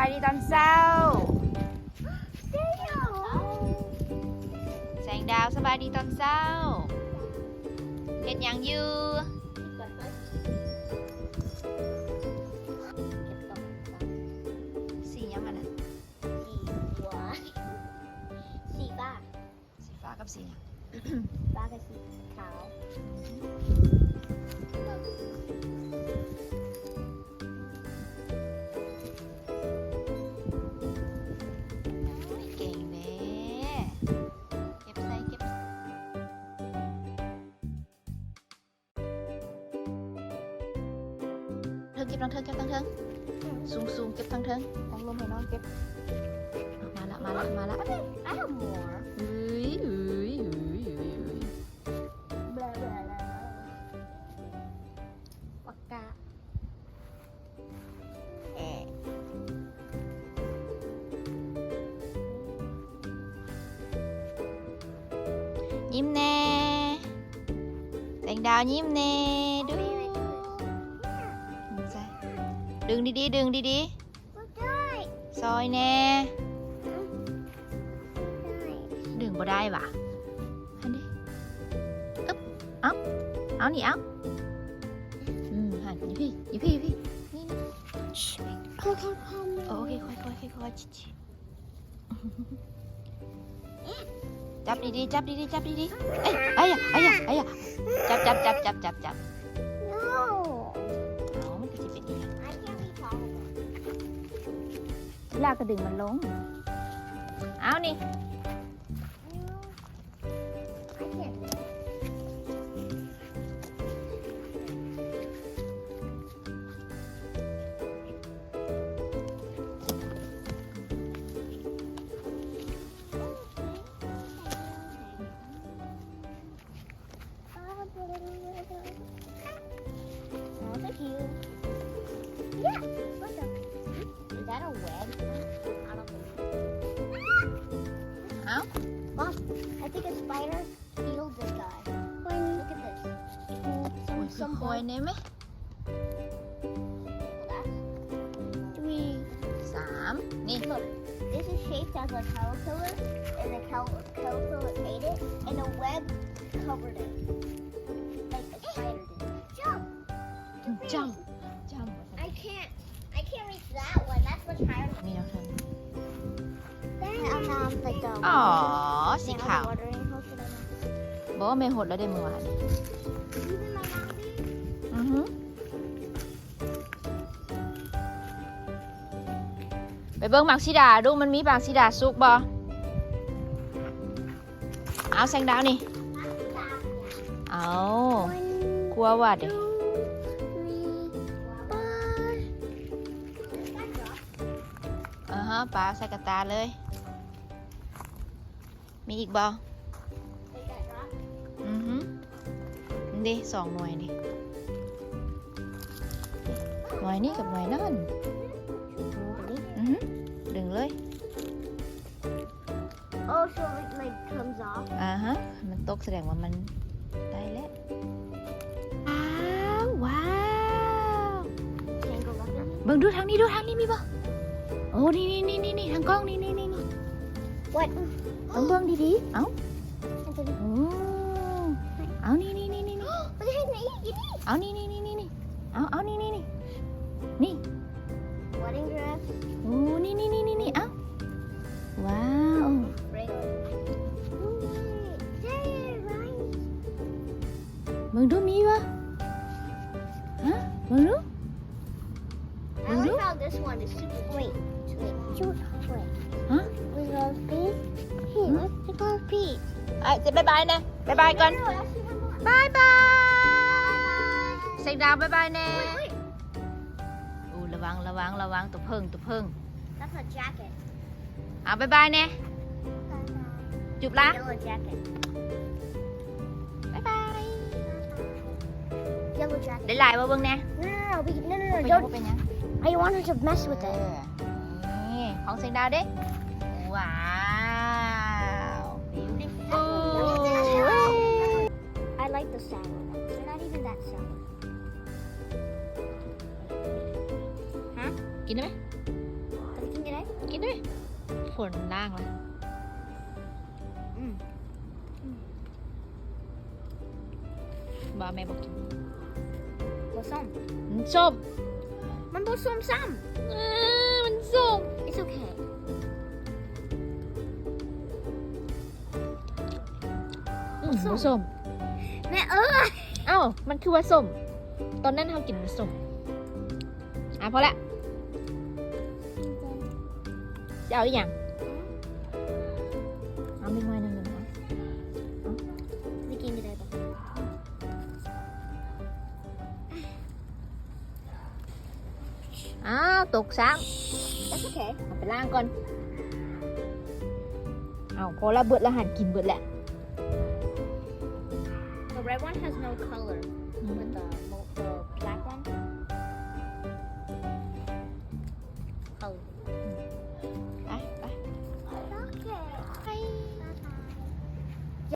ายดีตอนเช้าแสงดาวสบายดีตอนเช้าเห็นยั มาละ I have more. เฮ้ยเฮ้ยเฮ้ยเฮ้ยเฮ้ย Blah, blah, blah. Waka. Eh. ยิ้มแน่แส ดึงดีๆ ดึงดี Good guy. ๆซอยแน่ ดึงบ่ได้ว่ะอันนี้อึ๊บเอาเอานี่เอาอืมหันอยู่พี่อยู่พี่อยู่พี่ นี่นี่ Come, come, come. โอเคค่อยค่อยค่อยค่อยชิชิจับดีๆจับดีๆจับดีๆเอ้ยไอ้ยะไอ้ยะไอ้ยะจับจับจับจับจับจับ ลากก็ดึงมันลง เอานี่อ้ thank you I think a spider healed this guy. When, look at this. โอ้ย Some, คือ some คอย bug. เนี่ยไหม That's three. สามนี่ Look, this is shaped as a caterpillar, and the cal- caterpillar ate it, and a web covered it. Like a spider did. Jump! จ้ำจ้ำ I can't. I can't reach that one. That's much higher. มีน้องเ ธอ I found like the. อ๋อ สีขาว watering hole for them. บอกว่าไม่หดแล้วได้เมื่อวาน Even my mouth. อือฮึไปเบิ้งหมากสีดาดูมันมีหมากสีดาสุกบ่เอาแสงดาวนี่ เอา One, กลัวว่าเด็ two, three, four. อ่าฮะปลาใส่กระตาเลย มีอีกบ่ Take that drop. อือฮึนี่ดิสองหน่วยดิหน่วยนี้กับหน่วยนั่นอือฮึดึงเลย Oh, so it like comes off. อ่าฮะ มันตกแสดงว่ามันได้แล้วว้าวว้าว Can't go back there. เบิ่งดูทางนี้ดูทางนี้มีบ่โอ้นี่นี่นี่นี่นี่ทางกล้องนี่นี่นี่นี่ What? ต้องเบิ่งดีๆ เอ้า I didn't. โอ้เอานี่นี่นี่นี่นี่ But it has an eat. It eats. เอานี่นี่นี่นี่นี่เอาเอานี่นี่นี่นี่ Wedding dress. โอ้นี่นี่นี่นี่นี่เอาว้าว Regular. Hey, Ryan. เบิ่งดูมีบ่ฮะเบิ่งดู I like how this one is super. Wait, wait, wait. Wait. Huh? We love peas. Hey, Hmm? let's take our peas. เอ้ยจะบายบายนะบายบายก่อน No, no, actually one more. บายบาย เสียงดาวบายบายแน่ Wait, wait. อู้ระวังระวังระวังตัวเพิ่งตัวเพิ่ง That's a jacket. เอาบายบายแน่จุบละ Yellow jacket. บายบาย Yellow jacket. ได้หลายบ่เบิ่งแน่ No, no, no, we, no, no, เป็น no, ยัง don't. บ่เป็นยัง I want her to mess with เอ it. อนี่ของเสียงดาวเด้ ว้าว beautiful I like the sour ones. They're not even that sour. กินได้ไหม But กินด้วยฝนล่างละอืมบ้าแม่บอกกินบ่ส้มมันส้มมันบ่ส้มซ้เออมันส้มำ It's okay อืมมันส้ม แม่เออเอ้ามันคือว่าส้ม ตอนนั้นเขากินมันส้ม อะพอละจะเอาอีกอย่างเอาไม่ง่ายนั่นเลยนะจะกินได้ปะอ้าวตกซ้ That's okay ำเอาไปล้างก่อน เอาพอละเบิดละหันกินเบิดแหละ The red one has no color